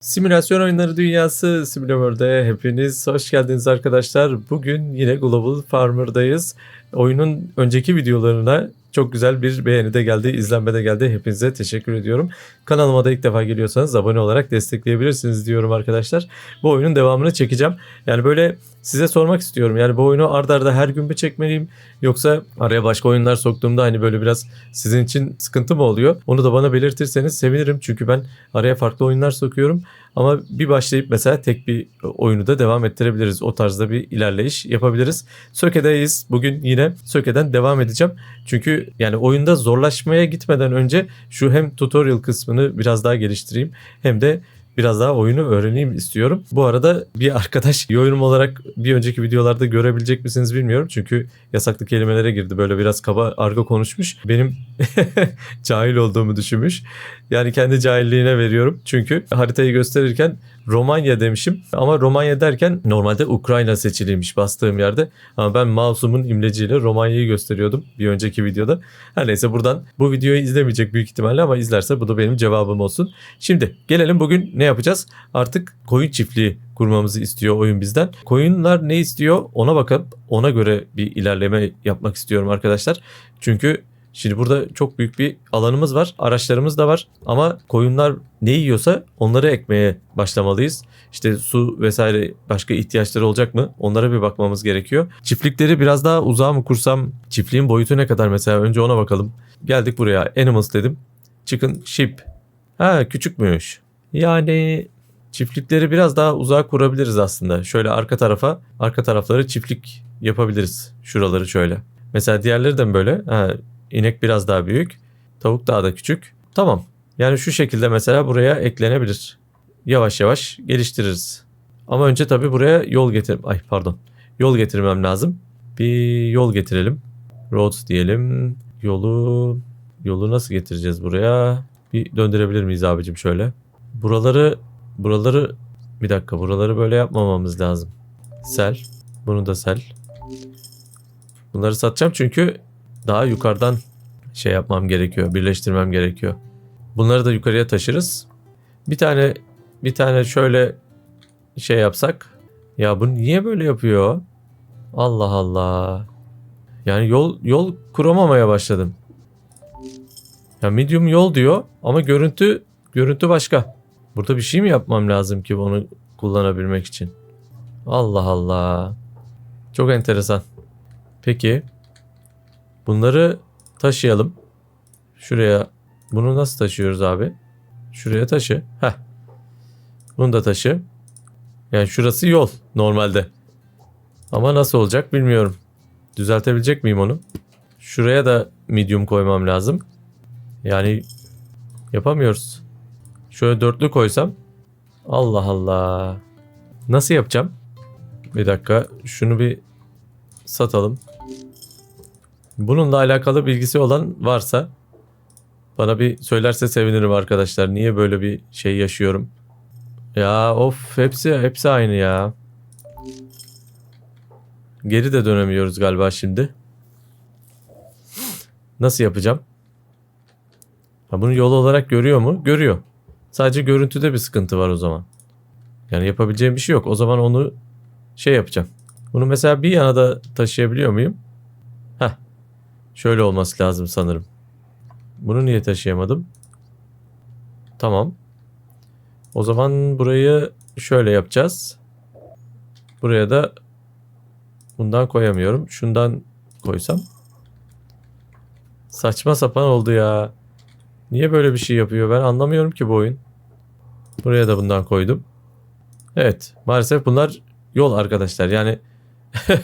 Simülasyon oyunları dünyası Simulaworld'e hepiniz hoş geldiniz arkadaşlar. Bugün yine Global Farmer'dayız. Oyunun önceki videolarına çok güzel bir beğeni de geldi, izlenme de geldi. Hepinize teşekkür ediyorum. Kanalıma da ilk defa geliyorsanız abone olarak destekleyebilirsiniz diyorum arkadaşlar. Bu oyunun devamını çekeceğim. Yani böyle size sormak istiyorum. Yani bu oyunu ardarda arda her gün mü çekmeliyim? Yoksa araya başka oyunlar soktuğumda hani böyle biraz sizin için sıkıntı mı oluyor? Onu da bana belirtirseniz sevinirim. Çünkü ben araya farklı oyunlar sokuyorum. Ama bir başlayıp mesela tek bir oyunu da devam ettirebiliriz. O tarzda bir ilerleyiş yapabiliriz. Söke'deyiz. Bugün yine Söke'den devam edeceğim. Çünkü yani oyunda zorlaşmaya gitmeden önce şu hem tutorial kısmını biraz daha geliştireyim hem de biraz daha oyunu öğreneyim istiyorum. Bu arada bir arkadaş yorum olarak bir önceki videolarda görebilecek misiniz bilmiyorum. Çünkü yasaklı kelimelere girdi. Böyle biraz kaba argo konuşmuş. Benim cahil olduğumu düşünmüş. Yani kendi cahilliğine veriyorum. Çünkü haritayı gösterirken Romanya demişim. Ama Romanya derken normalde Ukrayna seçiliymiş bastığım yerde. Ama ben mouse'umun imleciyle Romanya'yı gösteriyordum bir önceki videoda. Her neyse buradan bu videoyu izlemeyecek büyük ihtimalle ama izlerse bu da benim cevabım olsun. Şimdi gelelim bugün ne yapacağız? Artık koyun çiftliği kurmamızı istiyor oyun bizden. Koyunlar ne istiyor ona bakıp ona göre bir ilerleme yapmak istiyorum arkadaşlar. Çünkü Şimdi burada çok büyük bir alanımız var. Araçlarımız da var. Ama koyunlar ne yiyorsa onları ekmeye başlamalıyız. İşte su vesaire başka ihtiyaçları olacak mı? Onlara bir bakmamız gerekiyor. Çiftlikleri biraz daha uzağa mı kursam? Çiftliğin boyutu ne kadar mesela? Önce ona bakalım. Geldik buraya. Animals dedim. Chicken, sheep. Ha küçükmüş. Yani çiftlikleri biraz daha uzağa kurabiliriz aslında. Şöyle arka tarafa, arka tarafları çiftlik yapabiliriz. Şuraları şöyle. Mesela diğerleri de böyle? Ha, İnek biraz daha büyük. Tavuk daha da küçük. Tamam. Yani şu şekilde mesela buraya eklenebilir. Yavaş yavaş geliştiririz. Ama önce tabii buraya yol getir... Ay pardon. Yol getirmem lazım. Bir yol getirelim. Road diyelim. Yolu... Yolu nasıl getireceğiz buraya? Bir döndürebilir miyiz abicim şöyle? Buraları... Buraları... Bir dakika buraları böyle yapmamamız lazım. Sel. Bunu da sel. Bunları satacağım çünkü daha yukarıdan şey yapmam gerekiyor, birleştirmem gerekiyor. Bunları da yukarıya taşırız. Bir tane bir tane şöyle şey yapsak. Ya bu niye böyle yapıyor? Allah Allah. Yani yol yol kuramamaya başladım. Ya medium yol diyor ama görüntü görüntü başka. Burada bir şey mi yapmam lazım ki onu kullanabilmek için? Allah Allah. Çok enteresan. Peki Bunları taşıyalım. Şuraya bunu nasıl taşıyoruz abi? Şuraya taşı. Heh. Bunu da taşı. Yani şurası yol normalde. Ama nasıl olacak bilmiyorum. Düzeltebilecek miyim onu? Şuraya da medium koymam lazım. Yani yapamıyoruz. Şöyle dörtlü koysam. Allah Allah. Nasıl yapacağım? Bir dakika. Şunu bir satalım. Bununla alakalı bilgisi olan varsa bana bir söylerse sevinirim arkadaşlar. Niye böyle bir şey yaşıyorum? Ya of hepsi hepsi aynı ya. Geri de dönemiyoruz galiba şimdi. Nasıl yapacağım? Ha, bunu yol olarak görüyor mu? Görüyor. Sadece görüntüde bir sıkıntı var o zaman. Yani yapabileceğim bir şey yok. O zaman onu şey yapacağım. Bunu mesela bir yana da taşıyabiliyor muyum? Şöyle olması lazım sanırım. Bunu niye taşıyamadım? Tamam. O zaman burayı şöyle yapacağız. Buraya da bundan koyamıyorum. Şundan koysam. Saçma sapan oldu ya. Niye böyle bir şey yapıyor ben anlamıyorum ki bu oyun. Buraya da bundan koydum. Evet maalesef bunlar yol arkadaşlar yani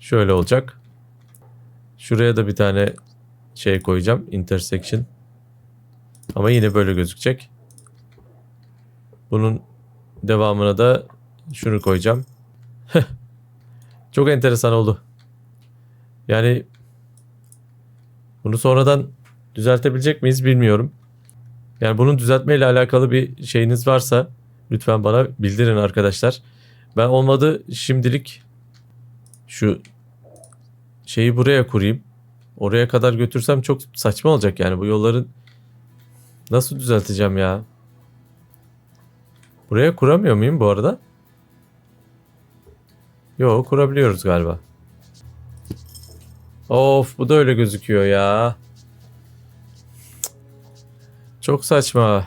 şöyle olacak. Şuraya da bir tane şey koyacağım. Intersection. Ama yine böyle gözükecek. Bunun devamına da şunu koyacağım. Çok enteresan oldu. Yani bunu sonradan düzeltebilecek miyiz bilmiyorum. Yani bunun düzeltmeyle alakalı bir şeyiniz varsa lütfen bana bildirin arkadaşlar. Ben olmadı şimdilik şu şeyi buraya kurayım. Oraya kadar götürsem çok saçma olacak yani bu yolların nasıl düzelteceğim ya? Buraya kuramıyor muyum bu arada? Yok kurabiliyoruz galiba. Of bu da öyle gözüküyor ya. Çok saçma.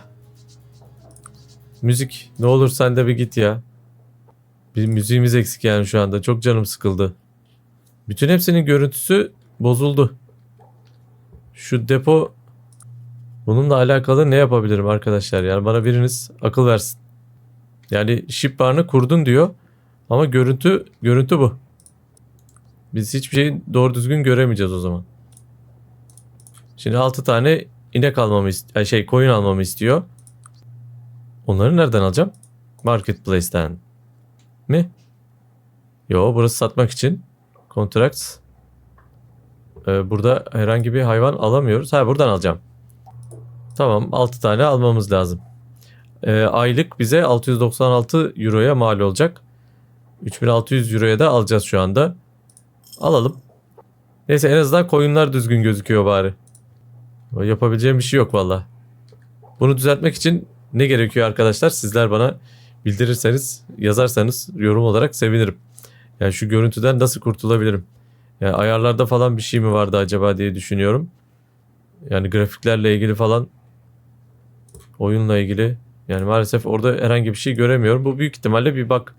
Müzik ne olur sen de bir git ya. Bir müziğimiz eksik yani şu anda. Çok canım sıkıldı. Bütün hepsinin görüntüsü bozuldu. Şu depo bununla alakalı ne yapabilirim arkadaşlar? Yani bana biriniz akıl versin. Yani ship barını kurdun diyor. Ama görüntü görüntü bu. Biz hiçbir şeyi doğru düzgün göremeyeceğiz o zaman. Şimdi 6 tane inek almamı şey koyun almamı istiyor. Onları nereden alacağım? Marketplace'ten. Mi? Yo burası satmak için. Contracts. Ee, burada herhangi bir hayvan alamıyoruz. Ha buradan alacağım. Tamam 6 tane almamız lazım. Ee, aylık bize 696 euroya mal olacak. 3600 euroya da alacağız şu anda. Alalım. Neyse en azından koyunlar düzgün gözüküyor bari. Yapabileceğim bir şey yok valla. Bunu düzeltmek için ne gerekiyor arkadaşlar? Sizler bana bildirirseniz, yazarsanız yorum olarak sevinirim. Yani şu görüntüden nasıl kurtulabilirim? Yani ayarlarda falan bir şey mi vardı acaba diye düşünüyorum. Yani grafiklerle ilgili falan oyunla ilgili yani maalesef orada herhangi bir şey göremiyorum. Bu büyük ihtimalle bir bak.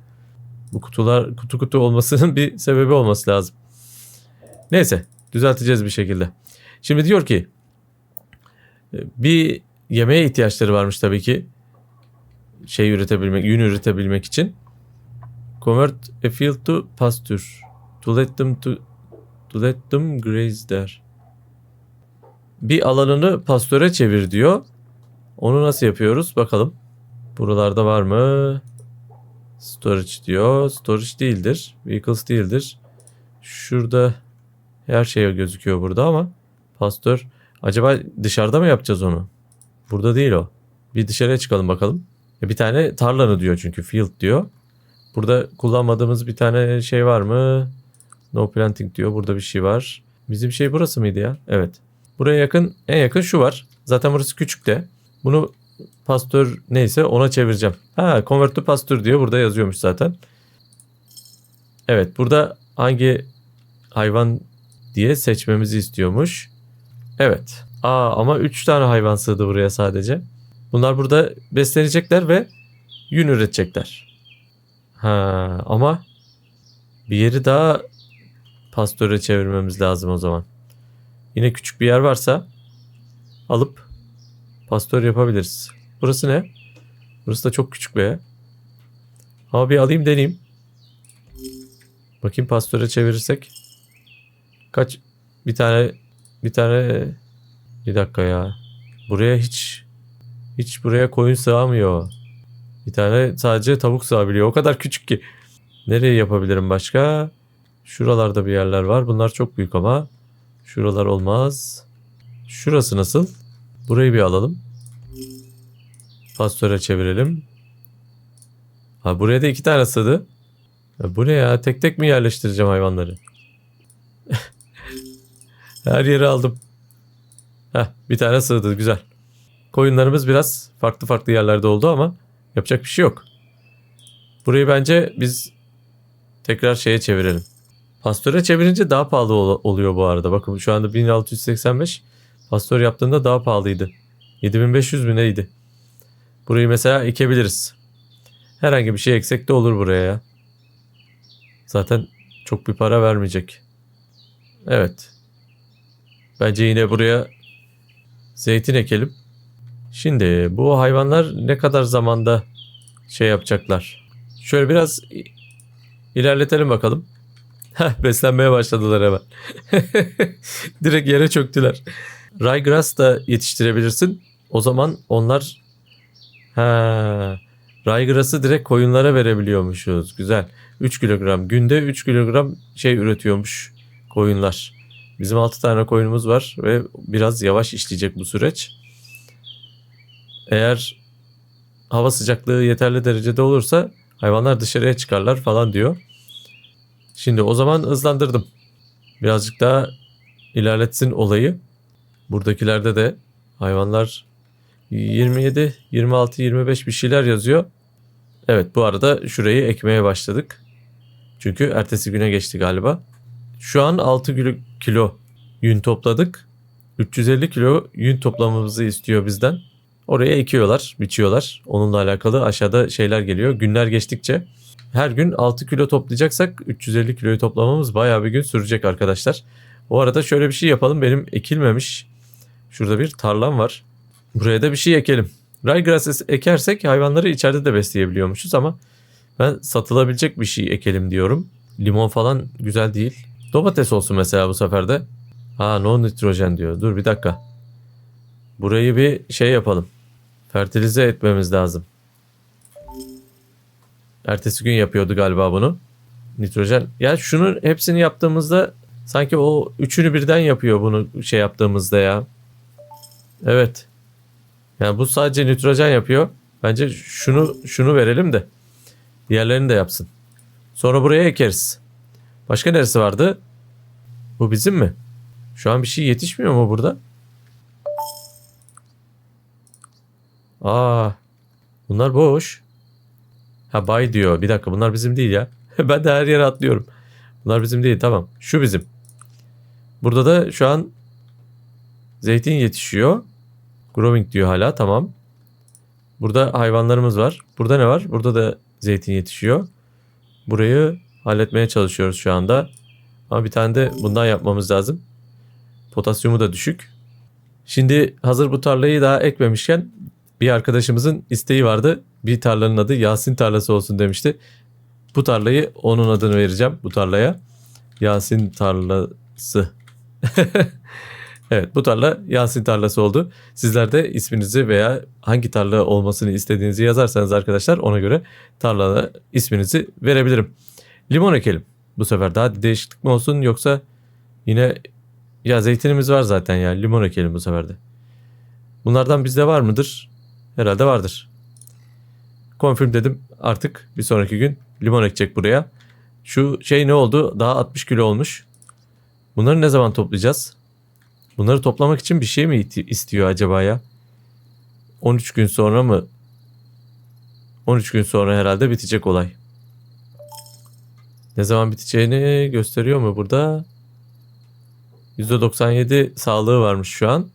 Bu kutular kutu kutu olmasının bir sebebi olması lazım. Neyse düzelteceğiz bir şekilde. Şimdi diyor ki bir yemeğe ihtiyaçları varmış tabii ki. Şey üretebilmek, yün üretebilmek için. Convert a field to pasture. To let them to, to let them graze there. Bir alanını pastöre çevir diyor. Onu nasıl yapıyoruz bakalım. Buralarda var mı? Storage diyor. Storage değildir. Vehicles değildir. Şurada her şey gözüküyor burada ama pastör acaba dışarıda mı yapacağız onu? Burada değil o. Bir dışarıya çıkalım bakalım. E, Bir tane tarlanı diyor çünkü field diyor. Burada kullanmadığımız bir tane şey var mı? No planting diyor. Burada bir şey var. Bizim şey burası mıydı ya? Evet. Buraya yakın en yakın şu var. Zaten burası küçük de. Bunu pastör neyse ona çevireceğim. Ha convert to pasture diyor. Burada yazıyormuş zaten. Evet burada hangi hayvan diye seçmemizi istiyormuş. Evet. Aa ama 3 tane hayvan sığdı buraya sadece. Bunlar burada beslenecekler ve yün üretecekler. Ha ama bir yeri daha pastöre çevirmemiz lazım o zaman. Yine küçük bir yer varsa alıp pastör yapabiliriz. Burası ne? Burası da çok küçük be. Ama bir alayım deneyeyim. Bakayım pastöre çevirirsek. Kaç? Bir tane bir tane bir dakika ya. Buraya hiç hiç buraya koyun sığamıyor. Bir tane sadece tavuk sığabiliyor. O kadar küçük ki. Nereye yapabilirim başka? Şuralarda bir yerler var. Bunlar çok büyük ama. Şuralar olmaz. Şurası nasıl? Burayı bir alalım. Pastöre çevirelim. Ha buraya da iki tane sığdı. Ya bu ne ya? Tek tek mi yerleştireceğim hayvanları? Her yeri aldım. Heh, bir tane sığdı. Güzel. Koyunlarımız biraz farklı farklı yerlerde oldu ama yapacak bir şey yok. Burayı bence biz tekrar şeye çevirelim. Pastöre çevirince daha pahalı ol- oluyor bu arada. Bakın şu anda 1685. Pastör yaptığında daha pahalıydı. 7500 mü neydi? Burayı mesela ekebiliriz. Herhangi bir şey eksek de olur buraya ya. Zaten çok bir para vermeyecek. Evet. Bence yine buraya zeytin ekelim. Şimdi bu hayvanlar ne kadar zamanda şey yapacaklar? Şöyle biraz ilerletelim bakalım. Heh, beslenmeye başladılar hemen. Direkt yere çöktüler. Ryegrass da yetiştirebilirsin. O zaman onlar ha, Ryegrass'ı direkt koyunlara verebiliyormuşuz. Güzel. 3 kilogram. Günde 3 kilogram şey üretiyormuş koyunlar. Bizim 6 tane koyunumuz var ve biraz yavaş işleyecek bu süreç. Eğer hava sıcaklığı yeterli derecede olursa hayvanlar dışarıya çıkarlar falan diyor. Şimdi o zaman hızlandırdım. Birazcık daha ilerletsin olayı. Buradakilerde de hayvanlar 27, 26, 25 bir şeyler yazıyor. Evet bu arada şurayı ekmeye başladık. Çünkü ertesi güne geçti galiba. Şu an 6 kilo, kilo yün topladık. 350 kilo yün toplamamızı istiyor bizden. Oraya ekiyorlar, biçiyorlar. Onunla alakalı aşağıda şeyler geliyor. Günler geçtikçe her gün 6 kilo toplayacaksak 350 kiloyu toplamamız bayağı bir gün sürecek arkadaşlar. O arada şöyle bir şey yapalım. Benim ekilmemiş şurada bir tarlam var. Buraya da bir şey ekelim. Ryegrass ekersek hayvanları içeride de besleyebiliyormuşuz ama ben satılabilecek bir şey ekelim diyorum. Limon falan güzel değil. Domates olsun mesela bu sefer de. Ha no nitrojen diyor. Dur bir dakika. Burayı bir şey yapalım. Fertilize etmemiz lazım. Ertesi gün yapıyordu galiba bunu. Nitrojen. Ya şunun hepsini yaptığımızda sanki o üçünü birden yapıyor bunu şey yaptığımızda ya. Evet. Yani bu sadece nitrojen yapıyor. Bence şunu şunu verelim de diğerlerini de yapsın. Sonra buraya ekeriz. Başka neresi vardı? Bu bizim mi? Şu an bir şey yetişmiyor mu burada? Aa, bunlar boş. Ha bay diyor. Bir dakika bunlar bizim değil ya. ben de her yere atlıyorum. Bunlar bizim değil tamam. Şu bizim. Burada da şu an zeytin yetişiyor. Growing diyor hala tamam. Burada hayvanlarımız var. Burada ne var? Burada da zeytin yetişiyor. Burayı halletmeye çalışıyoruz şu anda. Ama bir tane de bundan yapmamız lazım. Potasyumu da düşük. Şimdi hazır bu tarlayı daha ekmemişken bir arkadaşımızın isteği vardı. Bir tarlanın adı Yasin tarlası olsun demişti. Bu tarlayı onun adını vereceğim bu tarlaya. Yasin tarlası. evet bu tarla Yasin tarlası oldu. Sizler de isminizi veya hangi tarla olmasını istediğinizi yazarsanız arkadaşlar ona göre tarlada isminizi verebilirim. Limon ekelim. Bu sefer daha değişiklik mi olsun yoksa yine ya zeytinimiz var zaten ya limon ekelim bu sefer de. Bunlardan bizde var mıdır? Herhalde vardır. Confirm dedim artık bir sonraki gün limon ekecek buraya. Şu şey ne oldu? Daha 60 kilo olmuş. Bunları ne zaman toplayacağız? Bunları toplamak için bir şey mi istiyor acaba ya? 13 gün sonra mı? 13 gün sonra herhalde bitecek olay. Ne zaman biteceğini gösteriyor mu burada? %97 sağlığı varmış şu an.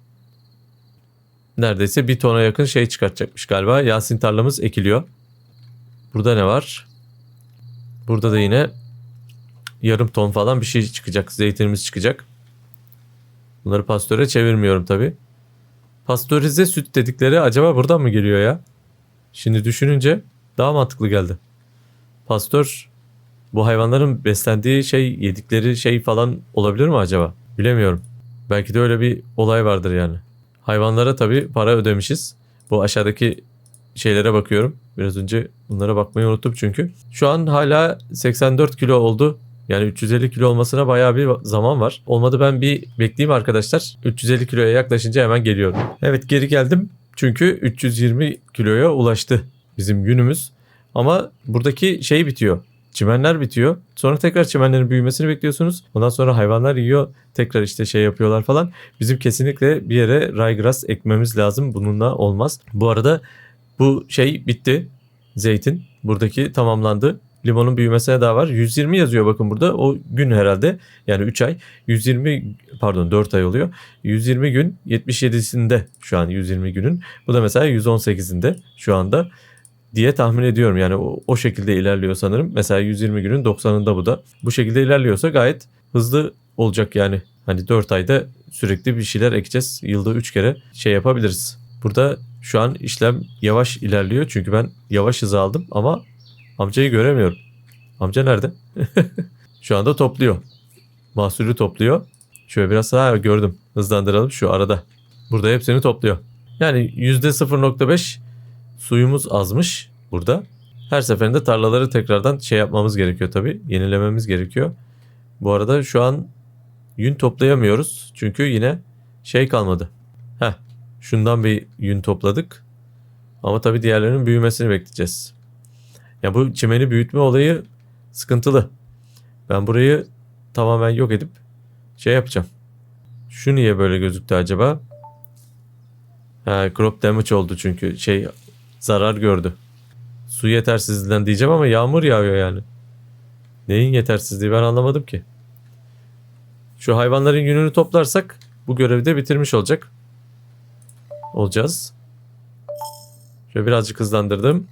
Neredeyse bir tona yakın şey çıkartacakmış galiba. Yasin tarlamız ekiliyor. Burada ne var? Burada da yine yarım ton falan bir şey çıkacak. Zeytinimiz çıkacak. Bunları pastöre çevirmiyorum tabi. Pastörize süt dedikleri acaba buradan mı geliyor ya? Şimdi düşününce daha mantıklı geldi. Pastör bu hayvanların beslendiği şey, yedikleri şey falan olabilir mi acaba? Bilemiyorum. Belki de öyle bir olay vardır yani. Hayvanlara tabii para ödemişiz. Bu aşağıdaki şeylere bakıyorum. Biraz önce bunlara bakmayı unuttum çünkü. Şu an hala 84 kilo oldu. Yani 350 kilo olmasına bayağı bir zaman var. Olmadı ben bir bekleyeyim arkadaşlar. 350 kiloya yaklaşınca hemen geliyorum. Evet geri geldim. Çünkü 320 kiloya ulaştı bizim günümüz. Ama buradaki şey bitiyor. Çimenler bitiyor. Sonra tekrar çimenlerin büyümesini bekliyorsunuz. Ondan sonra hayvanlar yiyor. Tekrar işte şey yapıyorlar falan. Bizim kesinlikle bir yere ryegrass ekmemiz lazım. Bununla olmaz. Bu arada bu şey bitti. Zeytin. Buradaki tamamlandı. Limonun büyümesine daha var. 120 yazıyor bakın burada. O gün herhalde yani 3 ay. 120 pardon 4 ay oluyor. 120 gün 77'sinde şu an 120 günün. Bu da mesela 118'inde şu anda diye tahmin ediyorum. Yani o, o şekilde ilerliyor sanırım. Mesela 120 günün 90'ında bu da. Bu şekilde ilerliyorsa gayet hızlı olacak yani. Hani 4 ayda sürekli bir şeyler ekeceğiz. Yılda 3 kere şey yapabiliriz. Burada şu an işlem yavaş ilerliyor. Çünkü ben yavaş hızı aldım ama amcayı göremiyorum. Amca nerede? şu anda topluyor. Mahsulü topluyor. Şöyle biraz daha gördüm. Hızlandıralım şu arada. Burada hepsini topluyor. Yani %0.5 suyumuz azmış burada. Her seferinde tarlaları tekrardan şey yapmamız gerekiyor tabi. Yenilememiz gerekiyor. Bu arada şu an yün toplayamıyoruz. Çünkü yine şey kalmadı. Heh şundan bir yün topladık. Ama tabi diğerlerinin büyümesini bekleyeceğiz. Ya bu çimeni büyütme olayı sıkıntılı. Ben burayı tamamen yok edip şey yapacağım. Şu niye böyle gözüktü acaba? Ha, crop damage oldu çünkü şey zarar gördü. Su yetersizliğinden diyeceğim ama yağmur yağıyor yani. Neyin yetersizliği ben anlamadım ki. Şu hayvanların yününü toplarsak bu görevi de bitirmiş olacak. Olacağız. Şöyle birazcık hızlandırdım.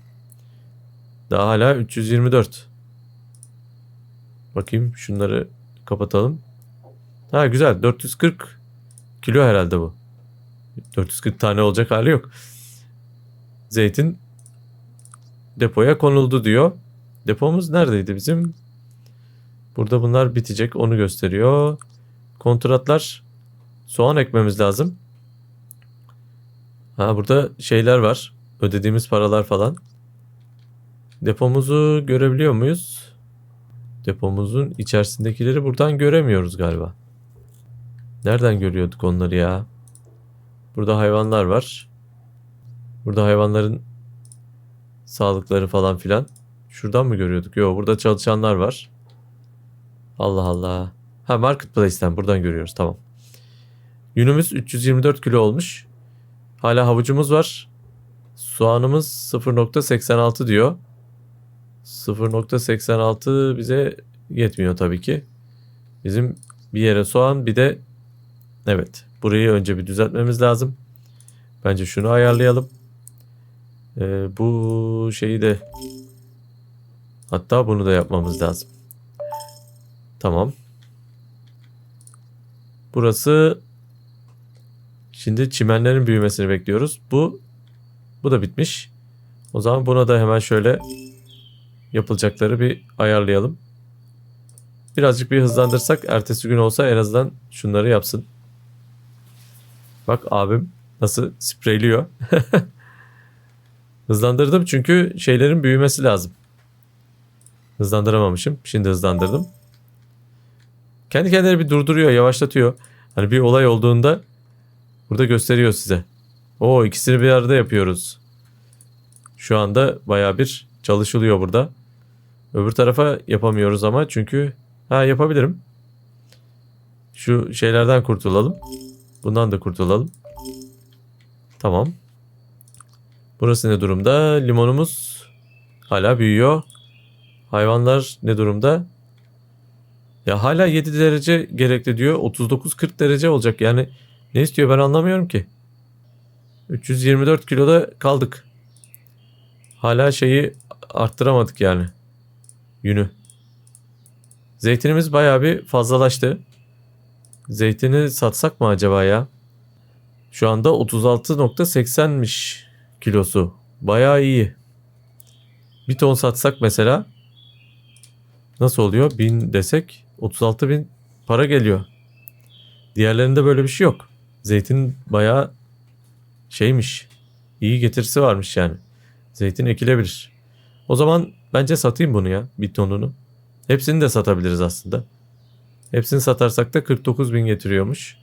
Daha hala 324. Bakayım şunları kapatalım. Ha güzel 440 kilo herhalde bu. 440 tane olacak hali yok. Zeytin depoya konuldu diyor. Depomuz neredeydi bizim? Burada bunlar bitecek onu gösteriyor. Kontratlar soğan ekmemiz lazım. Ha burada şeyler var. Ödediğimiz paralar falan. Depomuzu görebiliyor muyuz? Depomuzun içerisindekileri buradan göremiyoruz galiba. Nereden görüyorduk onları ya? Burada hayvanlar var. Burada hayvanların sağlıkları falan filan. Şuradan mı görüyorduk? Yok burada çalışanlar var. Allah Allah. Ha Marketplace'ten buradan görüyoruz tamam. Yünümüz 324 kilo olmuş. Hala havucumuz var. Soğanımız 0.86 diyor. 0.86 bize yetmiyor tabii ki. Bizim bir yere soğan bir de evet burayı önce bir düzeltmemiz lazım. Bence şunu ayarlayalım. Ee, bu şeyi de hatta bunu da yapmamız lazım. Tamam. Burası şimdi çimenlerin büyümesini bekliyoruz. Bu bu da bitmiş. O zaman buna da hemen şöyle yapılacakları bir ayarlayalım. Birazcık bir hızlandırsak ertesi gün olsa en azından şunları yapsın. Bak abim nasıl spreyliyor. Hızlandırdım çünkü şeylerin büyümesi lazım. Hızlandıramamışım. Şimdi hızlandırdım. Kendi kendine bir durduruyor, yavaşlatıyor. Hani bir olay olduğunda burada gösteriyor size. O ikisini bir arada yapıyoruz. Şu anda baya bir çalışılıyor burada. Öbür tarafa yapamıyoruz ama çünkü ha yapabilirim. Şu şeylerden kurtulalım. Bundan da kurtulalım. Tamam. Burası ne durumda? Limonumuz hala büyüyor. Hayvanlar ne durumda? Ya hala 7 derece gerekli diyor. 39-40 derece olacak. Yani ne istiyor ben anlamıyorum ki. 324 kiloda kaldık. Hala şeyi arttıramadık yani. Yünü. Zeytinimiz bayağı bir fazlalaştı. Zeytini satsak mı acaba ya? Şu anda 36.80'miş kilosu. Bayağı iyi. Bir ton satsak mesela nasıl oluyor? 1000 desek 36 bin para geliyor. Diğerlerinde böyle bir şey yok. Zeytin bayağı şeymiş. İyi getirisi varmış yani. Zeytin ekilebilir. O zaman bence satayım bunu ya bir tonunu. Hepsini de satabiliriz aslında. Hepsini satarsak da 49 bin getiriyormuş.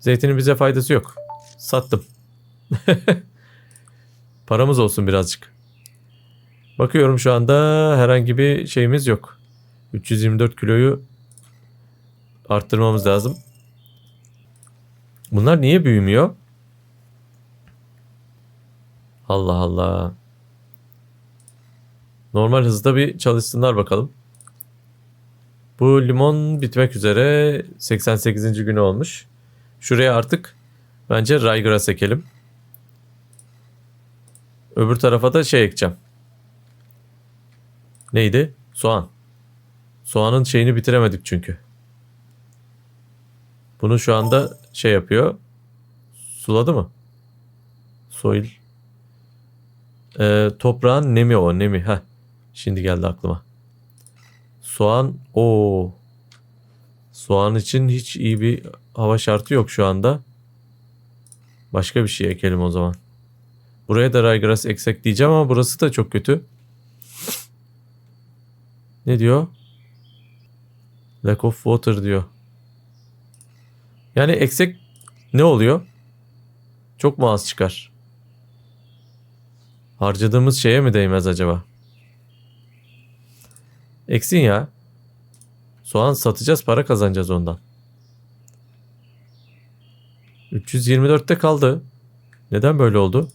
Zeytinin bize faydası yok. Sattım. Paramız olsun birazcık. Bakıyorum şu anda herhangi bir şeyimiz yok. 324 kiloyu arttırmamız lazım. Bunlar niye büyümüyor? Allah Allah. Normal hızda bir çalışsınlar bakalım. Bu limon bitmek üzere 88. günü olmuş. Şuraya artık bence raygrass ekelim. Öbür tarafa da şey ekeceğim. Neydi? Soğan. Soğanın şeyini bitiremedik çünkü. Bunu şu anda şey yapıyor. Suladı mı? Soil. Ee, toprağın nemi o nemi. Heh. Şimdi geldi aklıma. Soğan o Soğan için hiç iyi bir hava şartı yok şu anda. Başka bir şey ekelim o zaman. Buraya da raygrass eksek diyeceğim ama burası da çok kötü. Ne diyor? Lack of water diyor. Yani eksek ne oluyor? Çok mu az çıkar? Harcadığımız şeye mi değmez acaba? Eksin ya. Soğan satacağız para kazanacağız ondan. 324'te kaldı. Neden böyle oldu?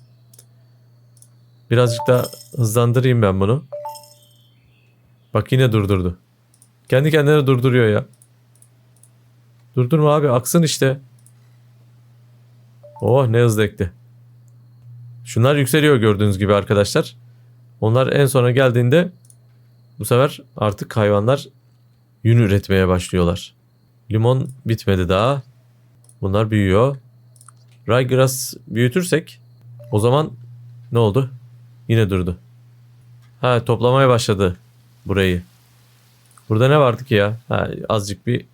Birazcık daha hızlandırayım ben bunu. Bak yine durdurdu. Kendi kendine durduruyor ya. Durdurma abi aksın işte. Oh ne hızlı ekti. Şunlar yükseliyor gördüğünüz gibi arkadaşlar. Onlar en sona geldiğinde bu sefer artık hayvanlar yün üretmeye başlıyorlar. Limon bitmedi daha. Bunlar büyüyor. Ryegrass büyütürsek o zaman ne oldu? Yine durdu. Ha toplamaya başladı burayı. Burada ne vardı ki ya? Ha, azıcık bir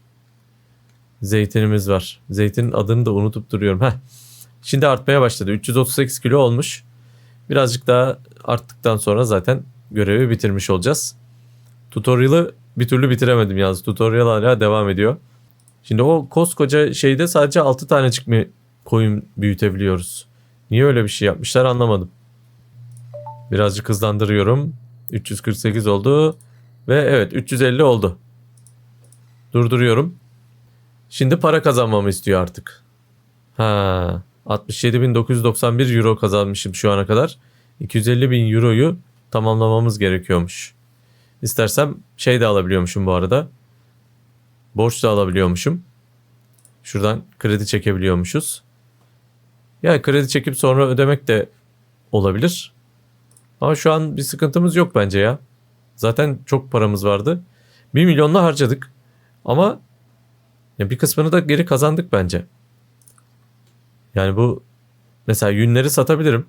zeytinimiz var. Zeytinin adını da unutup duruyorum. Heh. Şimdi artmaya başladı. 338 kilo olmuş. Birazcık daha arttıktan sonra zaten görevi bitirmiş olacağız. Tutorial'ı bir türlü bitiremedim yalnız. Tutorial hala devam ediyor. Şimdi o koskoca şeyde sadece 6 tanecik mi koyun büyütebiliyoruz? Niye öyle bir şey yapmışlar anlamadım. Birazcık hızlandırıyorum. 348 oldu. Ve evet 350 oldu. Durduruyorum. Şimdi para kazanmamı istiyor artık. Ha, 67.991 euro kazanmışım şu ana kadar. 250 bin euroyu tamamlamamız gerekiyormuş. İstersem şey de alabiliyormuşum bu arada. Borç da alabiliyormuşum. Şuradan kredi çekebiliyormuşuz. Yani kredi çekip sonra ödemek de olabilir. Ama şu an bir sıkıntımız yok bence ya. Zaten çok paramız vardı. 1 milyonla harcadık. Ama ya bir kısmını da geri kazandık bence. Yani bu mesela yünleri satabilirim.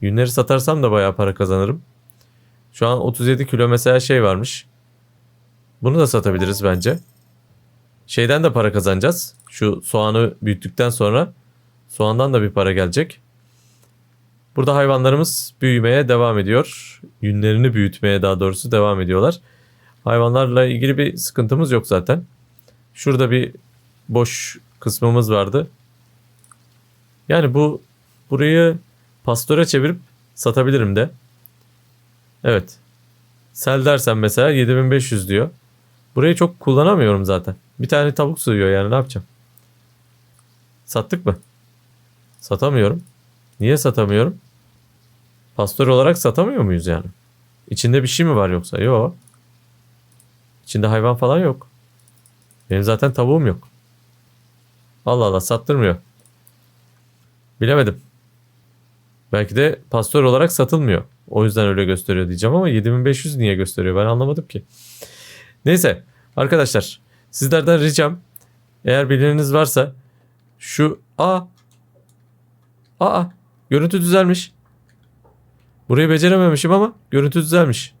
Yünleri satarsam da bayağı para kazanırım. Şu an 37 kilo mesela şey varmış. Bunu da satabiliriz bence. Şeyden de para kazanacağız. Şu soğanı büyüttükten sonra soğandan da bir para gelecek. Burada hayvanlarımız büyümeye devam ediyor. Yünlerini büyütmeye daha doğrusu devam ediyorlar. Hayvanlarla ilgili bir sıkıntımız yok zaten. Şurada bir boş kısmımız vardı. Yani bu burayı pastöre çevirip satabilirim de. Evet. Sel dersen mesela 7500 diyor. Burayı çok kullanamıyorum zaten. Bir tane tavuk sığıyor yani ne yapacağım? Sattık mı? Satamıyorum. Niye satamıyorum? Pastör olarak satamıyor muyuz yani? İçinde bir şey mi var yoksa? Yok. İçinde hayvan falan yok. Benim zaten tavuğum yok. Allah Allah sattırmıyor. Bilemedim. Belki de pastör olarak satılmıyor. O yüzden öyle gösteriyor diyeceğim ama 7500 niye gösteriyor ben anlamadım ki. Neyse arkadaşlar sizlerden ricam eğer bileniniz varsa şu a aa görüntü düzelmiş. Burayı becerememişim ama görüntü düzelmiş.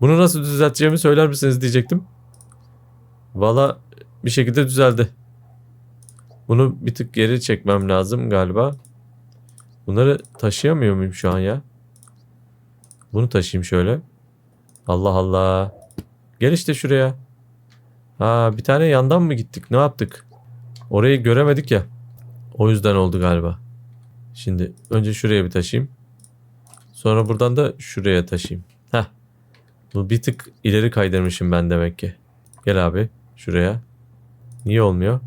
Bunu nasıl düzelteceğimi söyler misiniz diyecektim. Valla bir şekilde düzeldi. Bunu bir tık geri çekmem lazım galiba. Bunları taşıyamıyor muyum şu an ya? Bunu taşıyayım şöyle. Allah Allah. Gel işte şuraya. Ha bir tane yandan mı gittik? Ne yaptık? Orayı göremedik ya. O yüzden oldu galiba. Şimdi önce şuraya bir taşıyayım. Sonra buradan da şuraya taşıyayım. Heh. Bu bir tık ileri kaydırmışım ben demek ki. Gel abi şuraya. Niye olmuyor?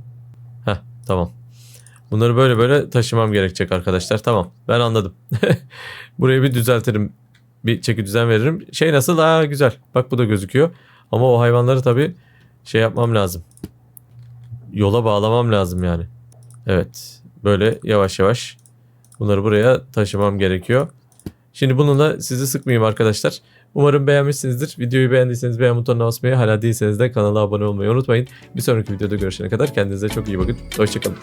Heh tamam. Bunları böyle böyle taşımam gerekecek arkadaşlar. Tamam ben anladım. Burayı bir düzeltirim. Bir çeki düzen veririm. Şey nasıl? Aa güzel. Bak bu da gözüküyor. Ama o hayvanları tabii şey yapmam lazım. Yola bağlamam lazım yani. Evet. Böyle yavaş yavaş bunları buraya taşımam gerekiyor. Şimdi bununla sizi sıkmayayım arkadaşlar. Umarım beğenmişsinizdir. Videoyu beğendiyseniz beğen butonuna basmayı, hala değilseniz de kanala abone olmayı unutmayın. Bir sonraki videoda görüşene kadar kendinize çok iyi bakın. Hoşçakalın.